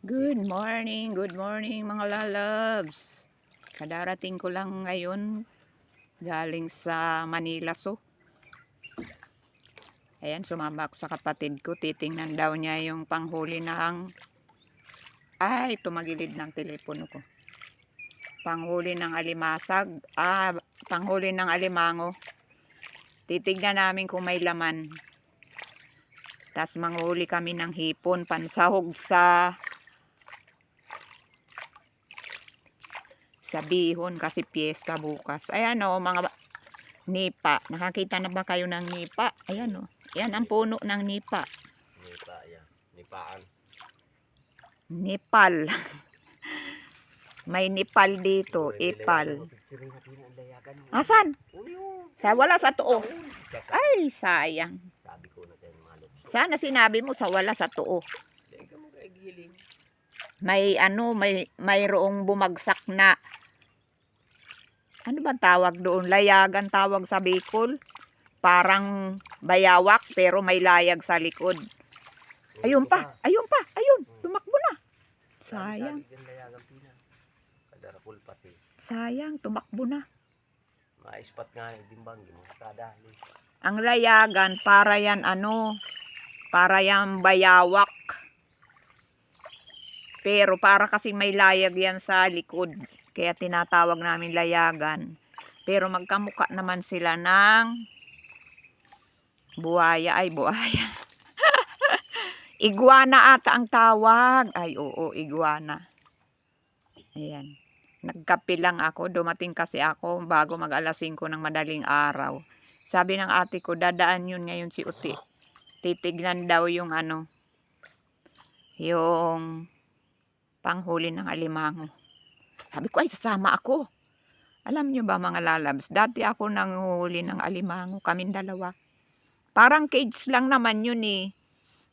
Good morning, good morning mga lalabs. Kadarating ko lang ngayon galing sa Manila so. Ayan, sumabak sa kapatid ko. Titingnan daw niya yung panghuli ng... Ay, tumagilid ng telepono ko. Panghuli ng alimasag. Ah, panghuli ng alimango. Titignan namin kung may laman. Tapos manghuli kami ng hipon, pansahog sa sa bihon kasi piyesta bukas. Ayan o, mga ba- nipa. Nakakita na ba kayo ng nipa? Ayan o. Yan ang puno ng nipa. Nipa ya. Nipaan. Nipal. May nipal dito. Ipal. Asan? Oh. Sa wala sa tuo. Ay, sayang. Sabi ko na tayo mga lusot. Sana sinabi mo sa wala sa tuo. May ano, may mayroong bumagsak na ano ba tawag doon? Layagan tawag sa Bicol. Parang bayawak pero may layag sa likod. Ayun pa, ayun pa, ayun. Tumakbo na. Sayang, sayang, tumakbo na. Maispat nga ni dimbang. Kadali. Ang layagan para yan ano, para yan bayawak. Pero para kasi may layag yan sa likod. Kaya tinatawag namin layagan. Pero magkamuka naman sila ng buhaya. Ay, buhaya. iguana ata ang tawag. Ay, oo, iguana. Ayan. Nagkape lang ako. Dumating kasi ako bago mag alas 5 ng madaling araw. Sabi ng ate ko, dadaan yun ngayon si Uti. Titignan daw yung ano, yung panghuli ng alimango. Sabi ko, ay, sasama ako. Alam nyo ba mga lalabs, dati ako nanghuli ng alimango, kaming dalawa. Parang cage lang naman yun eh.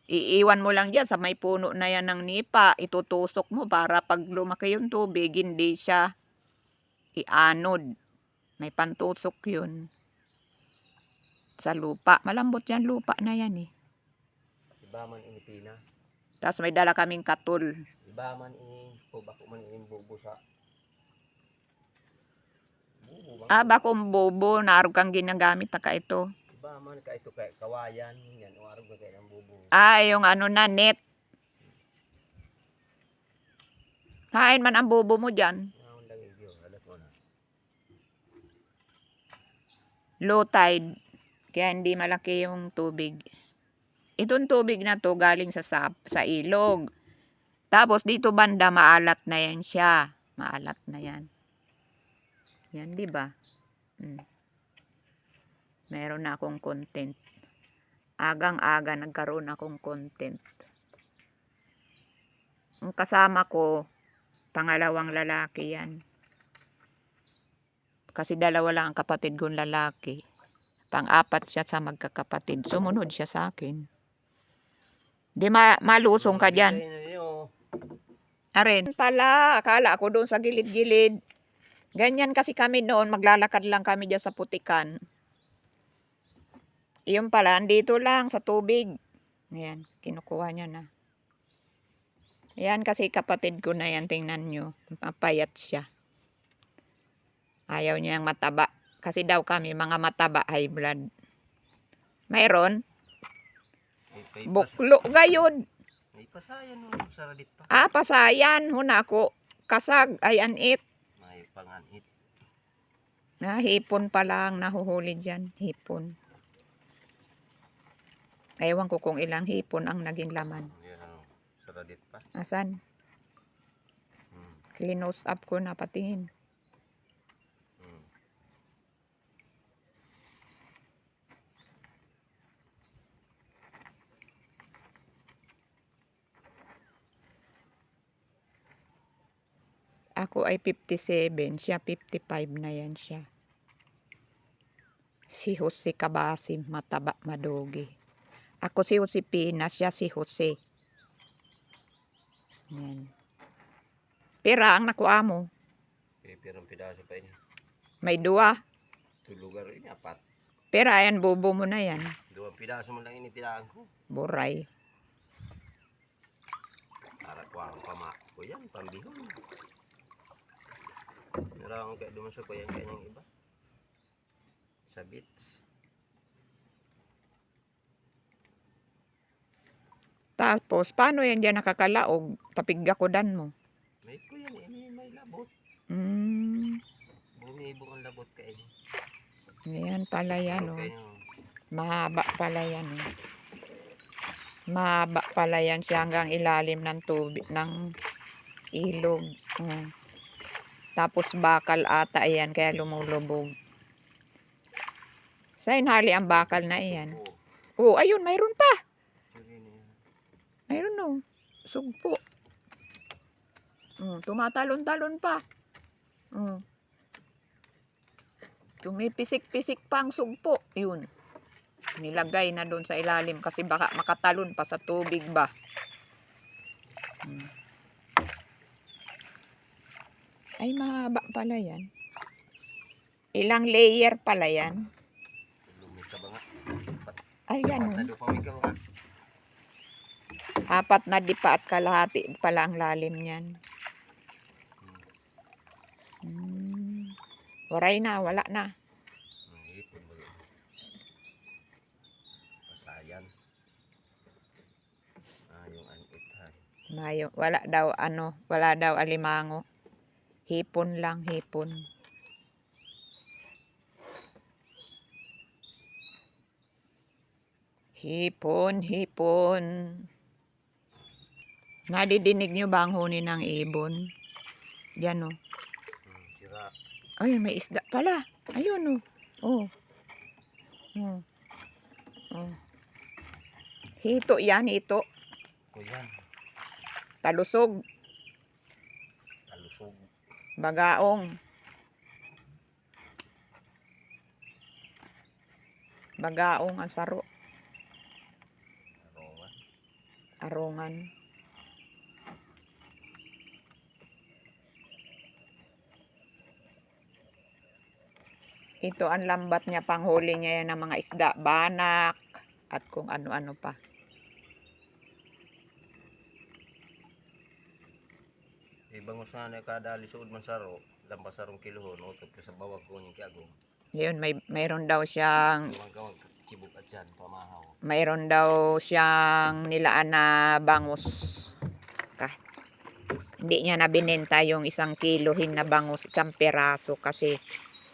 Iiwan mo lang dyan sa may puno na yan ng nipa, itutusok mo para pag lumaki yung tubig, hindi siya ianod. May pantusok yun sa lupa. Malambot yan lupa na yan eh. Iba man ini pina. Tapos may dala kaming katul. Iba man ini. O bako man ini bubo sa. Bubo? Ah, bakong bobo, naarog kang ginagamit na ka ito. Iba man ka ito kay kawayan. Yan. O arog ka kay ng bubo. Ah, yung ano na, net. Hain man ang bobo mo dyan. Naon lang yung view. Alat mo na. Low tide. Kaya hindi malaki yung tubig. Itong tubig na to galing sa sap, sa ilog. Tapos dito banda maalat na yan siya. Maalat na yan. Yan, di ba? Mm. Meron na akong content. Agang-aga nagkaroon akong content. Ang kasama ko, pangalawang lalaki yan. Kasi dalawa lang ang kapatid kong lalaki. Pang-apat siya sa magkakapatid. Sumunod siya sa akin. Di ma malusong ka dyan. Oh. Arin. Pala, akala ako doon sa gilid-gilid. Ganyan kasi kami noon, maglalakad lang kami dyan sa putikan. Iyon pala, andito lang sa tubig. Ayan, kinukuha niya na. Ayan kasi kapatid ko na yan, tingnan nyo. Mapayat siya. Ayaw niyang mataba. Kasi daw kami, mga mataba, high blood. Mayroon? Pay Buklo gayon. May pasayan no. Saradit pa. Ah, pasayan. Huna ako. Kasag. Ay, anit. May panganit. Na, hipon pa lang. Nahuhuli dyan. Hipon. Ewan ko kung ilang hipon ang naging laman. Yan ano. Saradit pa. Asan? Hmm. Close up ko na patingin. Hmm. Ako ay 57. Siya 55 na yan siya. Si Jose Cabasim, mataba, madogi. Ako si Josepina, siya si Jose. Yan. Pera ang nakuha mo. Pipirang pidaso pa niya. May dua. Tulugar ini apat. Pera ayan, bobo mo na yan. Dua pidaso man lang ini tirahan ko. Buray. Takwang pama ko yan, pambihon. Akong kaya duman sa kuya kanyang iba. Sa beach. Tapos, paano yan dyan nakakalaog? Tapiggakudan mo. May ko yan, ini may labot. Hmm, Bumibong ang labot ka eh. yan pala yan, oh. Kayo, Mahaba pala yan, oh. Mahaba pala yan siya hanggang ilalim ng tubig, ng ilog. Oh. Tapos bakal ata yan, kaya lumulubog. Saan hali ang bakal na iyan? oh, Oh, ayun, mayroon pa. Mayroon no. Sugpo. Mm, tumatalon-talon pa. Mm. Tumipisik-pisik pa ang sugpo. Yun. Nilagay na doon sa ilalim kasi baka makatalon pa sa tubig ba. Mm. Ay, mahaba pala yan. Ilang layer pala yan. Ka ba? Apat na dipa at kalahati pala ang lalim niyan. Hmm. Waray na, wala na. Pasayan. Ah, yung anithan. Mayo, wala daw ano, wala daw alimango. Hipon lang, hipon. Hipon, hipon. Nadidinig nyo ba ang huni ng ibon? Yan o. Hmm, sira. Ay, may isda pala. Ayun oh. Oh. Oh. Oh. Hito yan, hito. Ko yan. Talusog, Talusog. Bagaong. Bagaong ang saro, Arongan. arungan. Ito ang lambat niya, panghuli niya yan ng mga isda, banak, at kung ano-ano pa. Ibang usaha na kadali sa udman saro. Lampas sarong kilohon. Utot ko sa bawag ko yung kiagong. Yun, may, mayroon daw siyang Iwang kawag sibuk at dyan. Pamahaw. mayroon daw siyang nilaan na bangus. Ka. Hindi niya na binenta yung isang kilohin na bangus, isang peraso kasi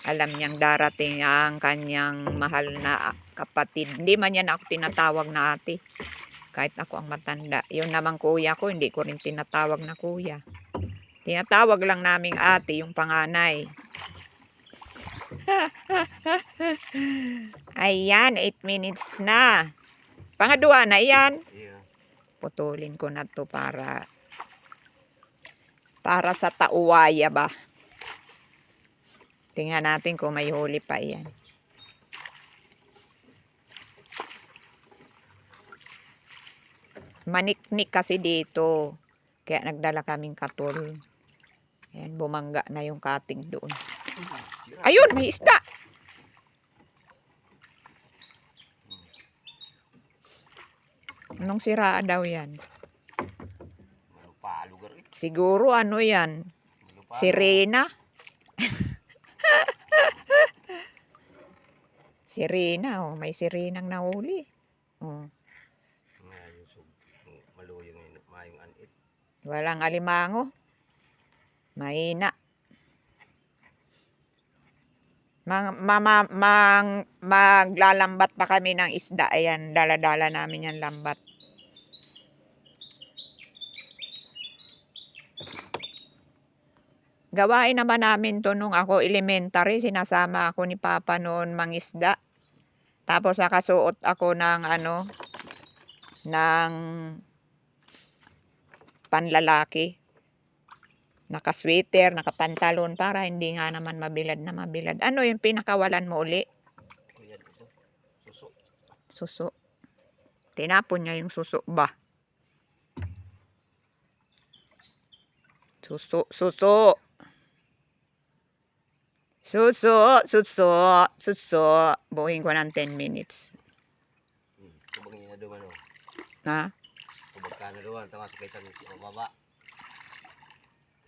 alam niyang darating ang kanyang mahal na kapatid. Hindi man yan ako tinatawag na ate. Kahit ako ang matanda. Yun naman kuya ko, hindi ko rin tinatawag na kuya. Tinatawag lang naming ate, yung panganay. Ayan, 8 minutes na. Pangadua na yan. Putulin ko na to para para sa tauwaya ba. Tingnan natin kung may huli pa yan. Maniknik kasi dito. Kaya nagdala kaming katol. Ayan, bumangga na yung kating doon. Ayun, may isda. Anong sira daw yan? Siguro ano yan? Sirena? sirena, oh. May sirenang nahuli. Oh. Walang alimango. Mahina. Mang, mama, mang, maglalambat pa kami ng isda. Ayan, dala-dala namin yan lambat. Gawain naman namin to nung ako elementary. Sinasama ako ni Papa noon mangisda. Tapos nakasuot ako ng ano, ng panlalaki. Nakasweater, nakapantalon para hindi nga naman mabilad na mabilad. Ano yung pinakawalan mo uli? Suso. Suso. Tinapon niya yung suso ba? Suso, suso. Suso, suso, suso. Buhin ko ng 10 minutes. Hmm. Kubang niya na duman o. Ha? Kubag ka Kano doon, tama sa kaysa mababa.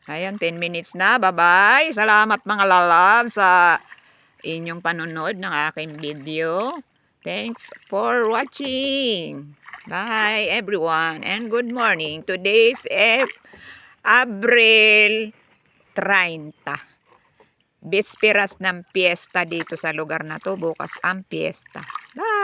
Ayan, 10 minutes na. Bye-bye. Salamat mga lalab sa inyong panonood ng aking video. Thanks for watching. Bye everyone and good morning. Today's F Abril 30. Bisperas ng piyesta dito sa lugar na to. Bukas ang piyesta. Bye!